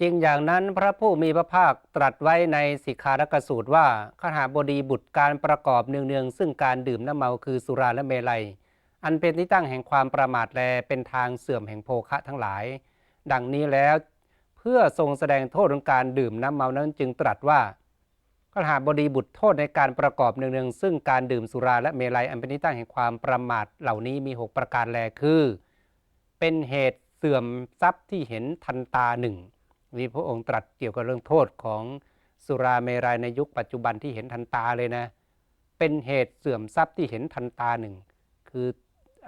จริงอย่างนั้นพระผู้มีพระภาคตรัสไว้ในสิกขารกสูตรว่าขหาบดีบุตรการประกอบเนืองๆ ซึ่งการดื่มน้ำเมาคือสุราและเมลัย อันเป็นที่ตั้งแห่งความประมาทแลเป็นทางเสื่อมแห่งโภคะทั้งหลาย ดังนี้แล้วเพื่อทรงแสดงโทษของการดื่มน้ำเมานั้นจึงตรัสว่าขหาบดีบุตรโทษในการประกอบเนืองๆซึ่งการดื่มสุราและเมลัย อันเป็นที่ตั้งแห่งความประมาทเหล่านี้มีหกประการแลคือ เป็นเหตุเสื่อมทรัพย์ที่เห็นทันตาหนึ่ง นี่พระองค์ตรัสเกี่ยวกับเรื่องโทษของสุราเมรัยในยุคปัจจุบันที่เห็นทันตาเลยนะ เป็นเหตุเสื่อมทรัพย์ที่เห็นทันตาหนึ่ง คือ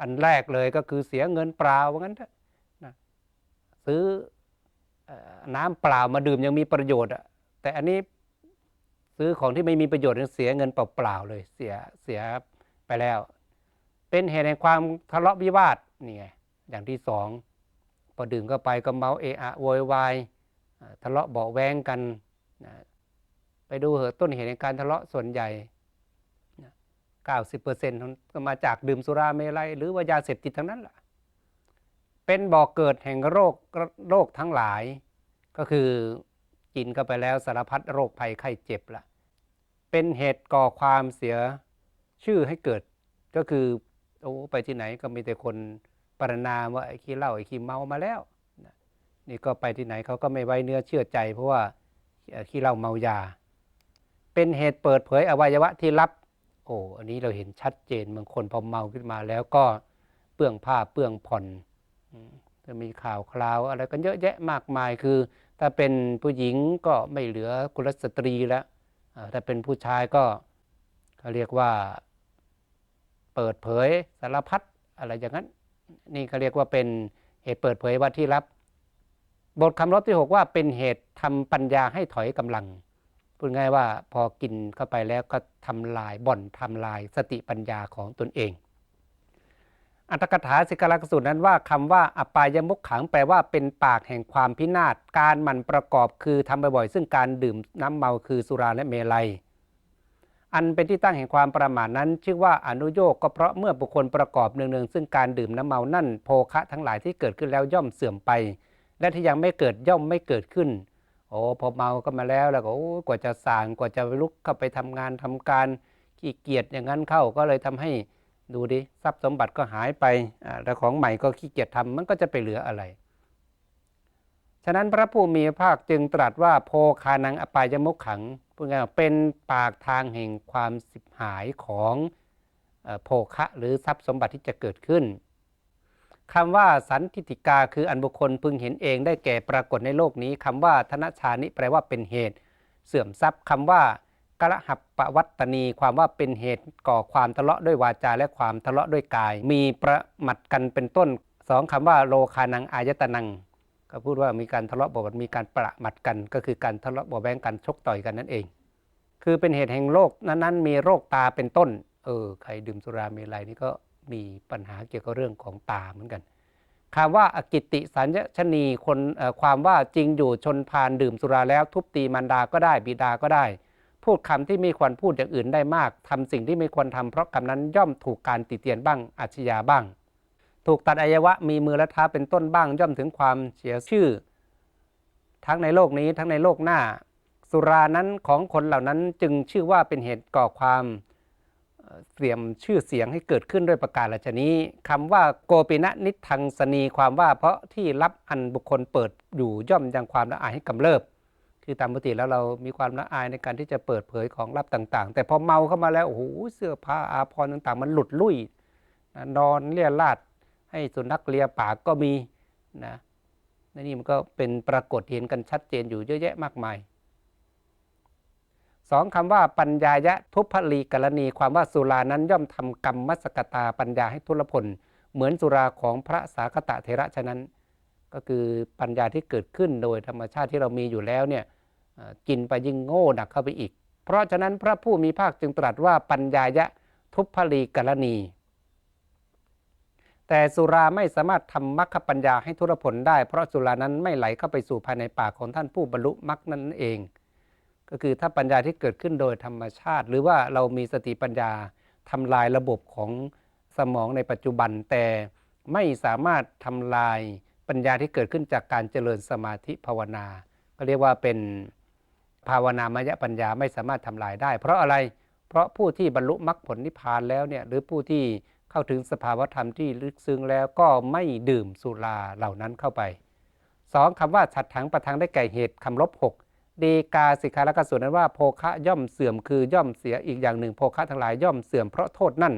อันแรกเลยก็คือเสียเงินเปล่าว่างั้นนะซื้ออน้ำเปล่ามาดื่มยังมีประโยชน์อะแต่อันนี้ซื้อของที่ไม่มีประโยชน์เสียเงินเปล่าๆเลยเสียเสียไปแล้ว เป็นเหตุแห่งความทะเลาะวิวาทนี่ไงอย่างที่สองพอดื่มเข้าไปก็เมาเอะอะโวยวาย ทะเลาะเบาแวงกันนะไปดูเหอะต้นเหตุในการทะเลาะส่วนใหญ่นะ90%ก็มาจากดื่มสุราเมลัยหรือว่ายาเสพติดทั้งนั้นแหละเป็นบ่อกเกิดแห่งโรคโรคทั้งหลาย ก็คือกินเข้าไปแล้วสารพัดโรคภัยไข้เจ็บละเป็นเหตุก่อความเสียชื่อให้เกิดก็คือโอ้ไปที่ไหนก็มีแต่คนประนามว่าไอ้ขี้เหล้าไอ้ขี้เมามาแล้ว นี่ก็ไปที่ไหนเขาก็ไม่ไว้เนื้อเชื่อใจ เพราะว่าขี้เหล้าเมายา เป็นเหตุเปิดเผยอวัยวะที่ลับ โอ้ อันนี้เราเห็นชัดเจนบางคนพอเมาขึ้นมาแล้วก็เปื้องผ้าเปื้องผ่อนจะมีข่าวคราวอะไรกันเยอะแยะมากมายคือ ถ้าเป็นผู้หญิงก็ไม่เหลือกุลสตรีแล้วอ่าถ้าเป็นผู้ชายก็เขาเรียกว่าเปิดเผยสารพัดอะไรอย่างนั้น นี่เขาเรียกว่าเป็นเหตุเปิดเผยว่าที่ลับ บทคำลบที่ 6 ว่าเป็นเหตุทำปัญญาให้ถอยกำลัง พูดง่ายว่าพอกินเข้าไปแล้วก็ทำลายบ่อนทำลายสติปัญญาของตนเอง อัตถกถาสิกลักสูตรนั้นว่าคำว่าอปายมุขขังแปลว่าเป็นปากแห่งความพินาศการมันประกอบคือทำบ่อยๆซึ่งการดื่มน้ำเมาคือสุราและเมลัยอันเป็นที่ตั้งแห่งความประมาทนั้น ชื่อว่าอนุโยกก็เพราะเมื่อบุคคลประกอบเนืองๆซึ่งการดื่มน้ำเมานั่นโภคะทั้งหลายที่เกิดขึ้นแล้วย่อมเสื่อมไป และที่ยังไม่เกิดย่อมไม่เกิดขึ้น โอ้พอเมาก็มาแล้วแล้วก็กว่าจะสางกว่าจะลุกเข้าไปทำงานทำการขี้เกียจอย่างนั้นเข้าก็เลยทำให้ดูดิทรัพย์สมบัติก็หายไปแล้วของใหม่ก็ขี้เกียจทำมันก็จะไปเหลืออะไร ฉะนั้นพระผู้มีพระภาคจึงตรัสว่าโพคานังอปายมุขขังพูดง่ายเป็นปากทางแห่งความสิบหายของโภคะหรือทรัพย์สมบัติที่จะเกิดขึ้น คำว่าสันทิติกาคืออันบุคคลพึงเห็นเองได้แก่ปรากฏในโลกนี้คำว่าธนชานิแปลว่าเป็นเหตุ เสื่อมทรัพย์คำว่ากระหับปวัตตนีความว่าเป็นเหตุก่อความทะเลาะด้วยวาจาและความทะเลาะด้วยกาย มีประมัดกันเป็นต้นสองคำว่าโลคานังอายตนัง ก็พูดว่ามีการทะเลาะเบาะมีการประมัดกัน ก็คือการทะเลาะเบาแว้งกันชกต่อยกันนั่นเอง คือเป็นเหตุแห่งโรคนั้นๆ มีโรคตาเป็นต้น เออใครดื่มสุราเมลัยนี่ก็ มีปัญหาเกี่ยวกับเรื่องของตาเหมือนกันคำว่าอกิตติสัญญชนีคนความว่าจริงอยู่ชนพานดื่มสุราแล้ว ทุบตีมารดาก็ได้บิดาก็ได้ พูดคำที่ไม่ควรพูดอย่างอื่นได้มากทำสิ่งที่ไม่ควรทำเพราะคำนั้นย่อมถูกการติเตียนบ้างอาชญาบ้าง ถูกตัดอวัยวะมีมือและเท้าเป็นต้นบ้าง ย่อมถึงความเสียชื่อ ทั้งในโลกนี้ทั้งในโลกหน้า สุรานั้นของคนเหล่านั้นจึงชื่อว่าเป็นเหตุก่อความ เอ่อเสียมชื่อเสียงให้เกิดขึ้นด้วยประการละชนี้คำว่าโกปินะนิทังสนีความว่าเพราะที่รับอันบุคคลเปิดอยู่ย่อมยังความละอายให้กำเริบ คือตามปกติแล้วเรามีความละอายในการที่จะเปิดเผยของลับต่าง ๆ แต่พอเมาเข้ามาแล้วโอ้โหเสื้อผ้าอาภรณ์ต่าง ๆ มันหลุดลุ่ยนอนเลี่ยราดให้สุนัขเลียปากก็มีนะนี่มันก็เป็นปรากฏเห็นกันชัดเจนอยู่เยอะแยะมากมาย สองคำว่าปัญญายะทุพลีกรณีความว่าสุรานั้นย่อมทำกรรมมัสกตาปัญญาให้ทุรพล เหมือนสุราของพระสาคตะเทระฉะนั้น ก็คือปัญญาที่เกิดขึ้นโดยธรรมชาติที่เรามีอยู่แล้วเนี่ยกินไปยิ่งโง่หนักเข้าไปอีก เพราะฉะนั้นพระผู้มีภาคจึงตรัสว่าปัญญายะทุพลีกรณี แต่สุราไม่สามารถทำมรรคปัญญาให้ทุรพลได้ เพราะสุรานั้นไม่ไหลเข้าไปสู่ภายในปากของท่านผู้บรรลุมรรคนั่นเอง ก็คือถ้าปัญญาที่เกิดขึ้นโดยธรรมชาติ หรือว่าเรามีสติปัญญาทำลายระบบของสมองในปัจจุบัน แต่ไม่สามารถทำลายปัญญาที่เกิดขึ้นจากการเจริญสมาธิภาวนา ก็เรียกว่าเป็นภาวนามยปัญญาไม่สามารถทำลายได้ เพราะอะไรเพราะผู้ที่บรรลุมรรคผลนิพพานแล้วเนี่ยหรือผู้ที่เข้าถึงสภาวธรรมที่ลึกซึ้งแล้วก็ไม่ดื่มสุราเหล่านั้นเข้าไปสองคำว่าฉัดถังประทังได้แก่เหตุคำลบหก ดีกาสิกขาลกสูตรนั้นว่าโภคะย่อมเสื่อมคือย่อมเสียอีกอย่างหนึ่งโภคะทั้งหลายย่อมเสื่อมเพราะโทษนั่น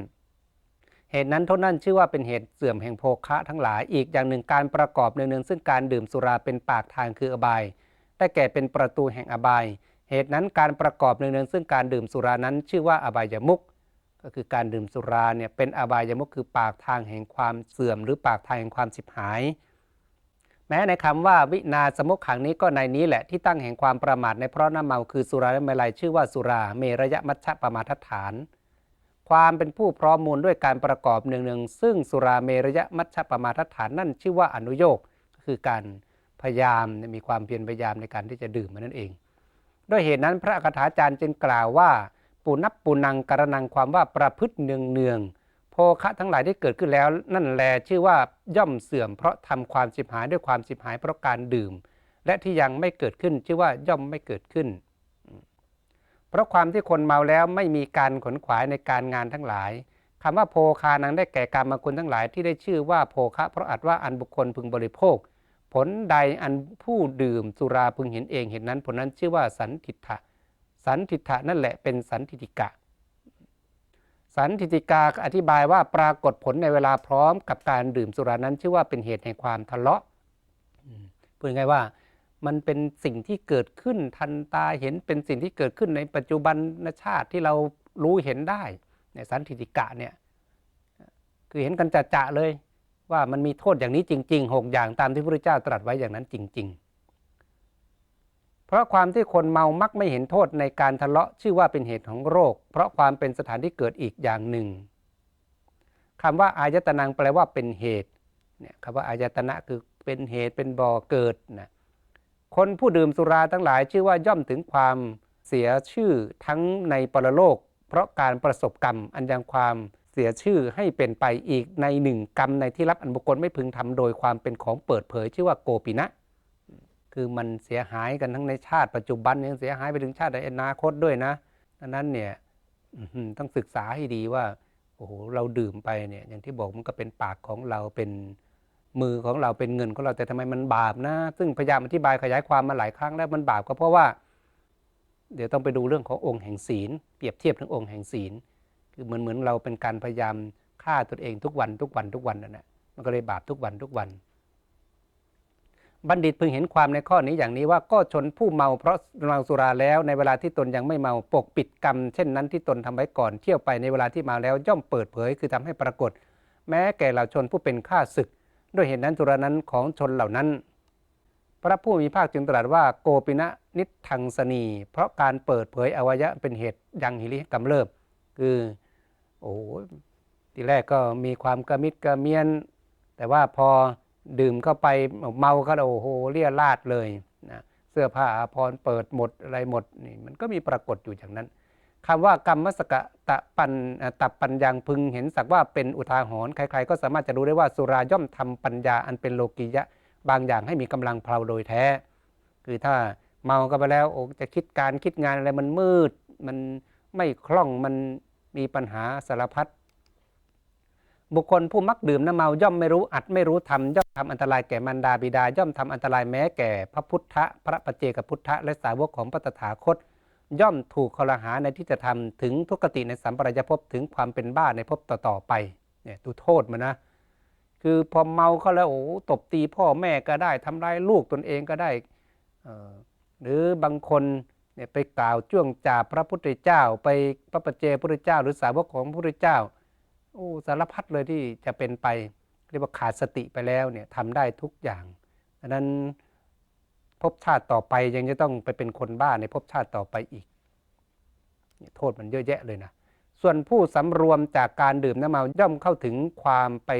เหตุนั้นโทษนั่นชื่อว่าเป็นเหตุเสื่อมแห่งโภคะทั้งหลายอีกอย่างหนึ่งการประกอบเนืองๆซึ่งการดื่มสุราเป็นปากทางคืออบายได้แก่เป็นประตูแห่งอบาย เหตุนั้นการประกอบเนืองๆซึ่งการดื่มสุรานั้น ชื่อว่าอบายมุขก็คือการดื่มสุราเนี่ยเป็นอบายมุขคือปากทางแห่งความเสื่อม หรือปากทางแห่งความสิบหาย แม้ในคำว่าวินาสมุขขังนี้ก็ในนี้แหละที่ตั้งแห่งความประมาทในเพราะน้ำเมาคือสุราและเมลัยชื่อว่าสุรา เมรยมัชฌะประมาทฐาน ความเป็นผู้พร้อมมูลด้วยการประกอบเนืองๆซึ่งสุราเมรยมัชฌะประมาทฐานนั่นชื่อว่าอนุโยกก็คือการพยายามมีความเพียรพยายามในการที่จะดื่มมันนั่นเอง ด้วยเหตุนั้นพระคาถาจารย์จึงกล่าวว่า ปุนับปุนังกรนังความว่าประพฤติเนืองเนืองๆ คะทั้งหลายที่เกิดขึ้นแล้ว นั่นแลชื่อว่าย่อมเสื่อมเพราะทำความสิบหายด้วยความสิบหายเพราะการดื่ม และที่ยังไม่เกิดขึ้นชื่อว่าย่อมไม่เกิดขึ้น เพราะความที่คนเมาแล้วไม่มีการขนขวายในการงานทั้งหลายคำว่าโภคานังได้แก่การมาคุณทั้งหลายที่ได้ชื่อว่าโภคะ เพราะอัดว่าอันบุคคลพึงบริโภค ผลใดอันผู้ดื่มสุราพึงเห็นเองเห็นนั้นผลนั้นชื่อว่าสันทิฏฐะสันทิฏฐะนั่นแหละเป็นสันทิฏฐิกะ สันทิฏฐิกาอธิบายว่าปรากฏผลในเวลาพร้อมกับการดื่มสุรานั้น ชื่อว่าเป็นเหตุแห่งความทะเลาะอืมพูดง่ายว่ามันเป็นสิ่งที่เกิดขึ้นทันตาเห็นเป็นสิ่งที่เกิดขึ้นในปัจจุบันชาติที่เรารู้เห็นได้ในสันทิฏฐิกะเนี่ยคือเห็นกันจะๆเลย ว่ามันมีโทษอย่างนี้จริงๆหกอย่างตามที่พระพุทธเจ้าตรัสไว้อย่างนั้นจริง ๆ เพราะความที่คนเมามักไม่เห็นโทษในการทะเลาะชื่อว่าเป็นเหตุของโรค เพราะความเป็นสถานที่เกิดอีกอย่างหนึ่งคำว่าอายตนังแปลว่าเป็นเหตุเนี่ยคำว่าอายตนะคือเป็นเหตุเป็นบ่อเกิดนะคนผู้ดื่มสุราทั้งหลาย ชื่อว่าย่อมถึงความเสียชื่อทั้งในปรโลก เพราะการประสบกรรมอันยังความเสียชื่อให้เป็นไปอีกในหนึ่งกรรมในที่รับอันบุคคลไม่พึงทำโดยความเป็นของเปิดเผย ชื่อว่าโกปินะ คือมันเสียหายกันทั้งในชาติปัจจุบันยังเสียหายไปถึงชาติในอนาคตด้วยนะดังนั้นเนี่ยต้องศึกษาให้ดีว่าโอ้โหเราดื่มไปเนี่ยอย่างที่บอกมันก็เป็นปากของเราเป็นมือของเราเป็นเงินของเราแต่ทำไมมันบาปนะ ซึ่งพยายามอธิบายขยายความมาหลายครั้งแล้วมันบาปก็เพราะว่า เดี๋ยวต้องไปดูเรื่องขององค์แห่งศีล เปรียบเทียบถึงองค์แห่งศีล คือเหมือนเหมือนเราเป็นการพยายามฆ่าตนเองทุกวันทุกวันทุกวันนั่นแหละมันก็เลยบาปทุกวันทุกวัน บัณฑิตพึงเห็นความในข้อนี้อย่างนี้ว่าก็ชนผู้เมาเพราะเมาสุราแล้วในเวลาที่ตนยังไม่เมาปกปิดกรรม เช่นนั้นที่ตนทำไว้ก่อนเที่ยวไปในเวลาที่เมาแล้วย่อมเปิดเผยคือทำให้ปรากฏ แม้แก่เหล่าชนผู้เป็นข้าศึก ด้วยเหตุนั้นสุรานั้นของชนเหล่านั้น พระผู้มีภาคจึงตรัสว่าโกปินะนิทังสนี เพราะการเปิดเผยอวัยะเป็นเหตุยังหิริกำเริบคือโอ้ทีแรกก็มีความกระมิดกระเมียน แต่ว่าพอ ดื่มเข้าไปเมาก็โอ้โหเลี่ยราดเลยนะเสื้อผ้าอาภรณ์เปิดหมดอะไรหมดนี่มันก็มีปรากฏอยู่อย่างนั้นคำว่ากรรมมสกะตะปันอะตับปัญญังพึงเห็นสักว่าเป็นอุทาหรณ์ใคร ๆ ก็สามารถจะรู้ได้ว่าสุราย่อมทำปัญญาอันเป็นโลกิยะบางอย่างให้มีกำลังเพลาโดยแท้ คือถ้าเมากันไปแล้วโอ้จะคิดการคิดงานอะไรมันมืด มันไม่คล่องมันมีปัญหาสารพัด บุคคลผู้มักดื่มน้ำเมาย่อมไม่รู้อัดไม่รู้ทำย่อมทำอันตรายแก่มารดาบิดาย่อมทำอันตรายแม้แก่พระพุทธพระปเจกพุทธและสาวกของพระตถาคต ย่อมถูกคอรหาในที่จะทำถึงทุกขติในสัมปรายภพถึงความเป็นบ้าในภพต่อๆไปเนี่ยดูโทษมันนะ คือพอเมาเขาแล้วโอ้ตบตีพ่อแม่ก็ได้ทำร้ายลูกตนเองก็ได้เอ่อหรือบางคนเนี่ยไปกล่าวจ้วงจ่าพระพุทธเจ้า ไปพระปเจกพุทธเจ้า หรือสาวกของพระพุทธเจ้า อ้สารพัดเลยที่จะเป็นไป เรียกว่าขาดสติไปแล้วเนี่ยทำได้ทุกอย่างดังนั้นภพชาติต่อไปยังจะต้องไปเป็นคนบ้าในภพชาติต่อไปอีก โทษมันเยอะแยะเลยนะ ส่วนผู้สำรวมจากการดื่มน้ำเมาย่อมเข้าถึงความไป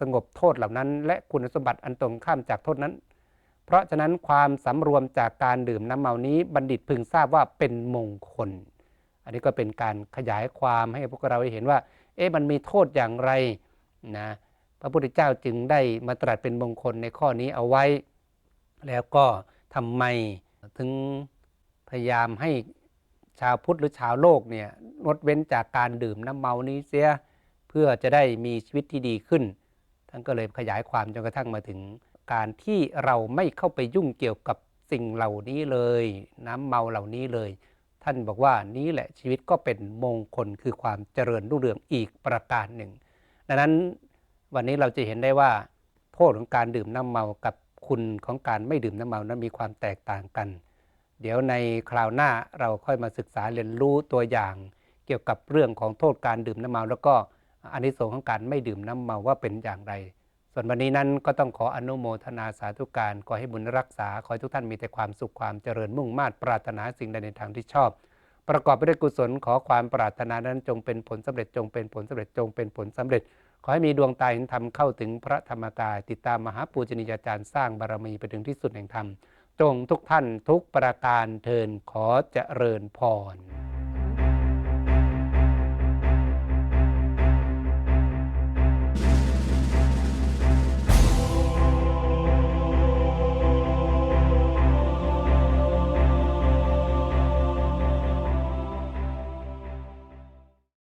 สงบโทษเหล่านั้น และคุณสมบัติอันตรงข้ามจากโทษนั้น เพราะฉะนั้นความสำรวมจากการดื่มน้ำเมานี้บัณฑิตพึงทราบว่าเป็นมงคล อันนี้ก็เป็นการขยายความให้พวกเราได้เห็นว่า เอ๊ะมันมีโทษอย่างไรนะพระพุทธเจ้าจึงได้มาตรัสเป็นมงคลในข้อนี้เอาไว้ แล้วก็ทำไมถึงพยายามให้ชาวพุทธหรือชาวโลกเนี่ยงดเว้นจากการดื่มน้ำเมานี้เสียเพื่อจะได้มีชีวิตที่ดีขึ้น ท่านก็เลยขยายความจนกระทั่งมาถึงการที่เราไม่เข้าไปยุ่งเกี่ยวกับสิ่งเหล่านี้เลย น้ำเมาเหล่านี้เลย ท่านบอกว่านี้แหละชีวิตก็เป็นมงคลคือความเจริญรุ่งเรืองอีกประการหนึ่ง ดังนั้นวันนี้เราจะเห็นได้ว่า โทษของการดื่มน้ำเมากับคุณของการไม่ดื่มน้ำเมานั้นมีความแตกต่างกัน เดี๋ยวในคราวหน้าเราค่อยมาศึกษาเรียนรู้ตัวอย่าง เกี่ยวกับเรื่องของโทษการดื่มน้ำเมา แล้วก็อานิสงส์ของการไม่ดื่มน้ำเมาว่าเป็นอย่างไร ส่วนวันนี้นั้นก็ต้องขออนุโมทนาสาธุการ ขอให้บุญรักษา ขอให้ทุกท่านมีแต่ความสุขความเจริญมุ่งมา่ปรารถนาสิ่งใดในทางที่ชอบ ประกอบไปด้วยกุศล ขอความปรารถนานั้นจงเป็นผลสำเร็จจงเป็นผลสำเร็จจงเป็นผลสำเร็จ ขอให้มีดวงตาเห็นธรรมเข้าถึงพระธรรมกาย ติดตามมหาปูชนียาจารย์สร้างบารมีไปถึงที่สุดแห่งธรรมจงทุกท่านทุกประการเทินขอเจริญพร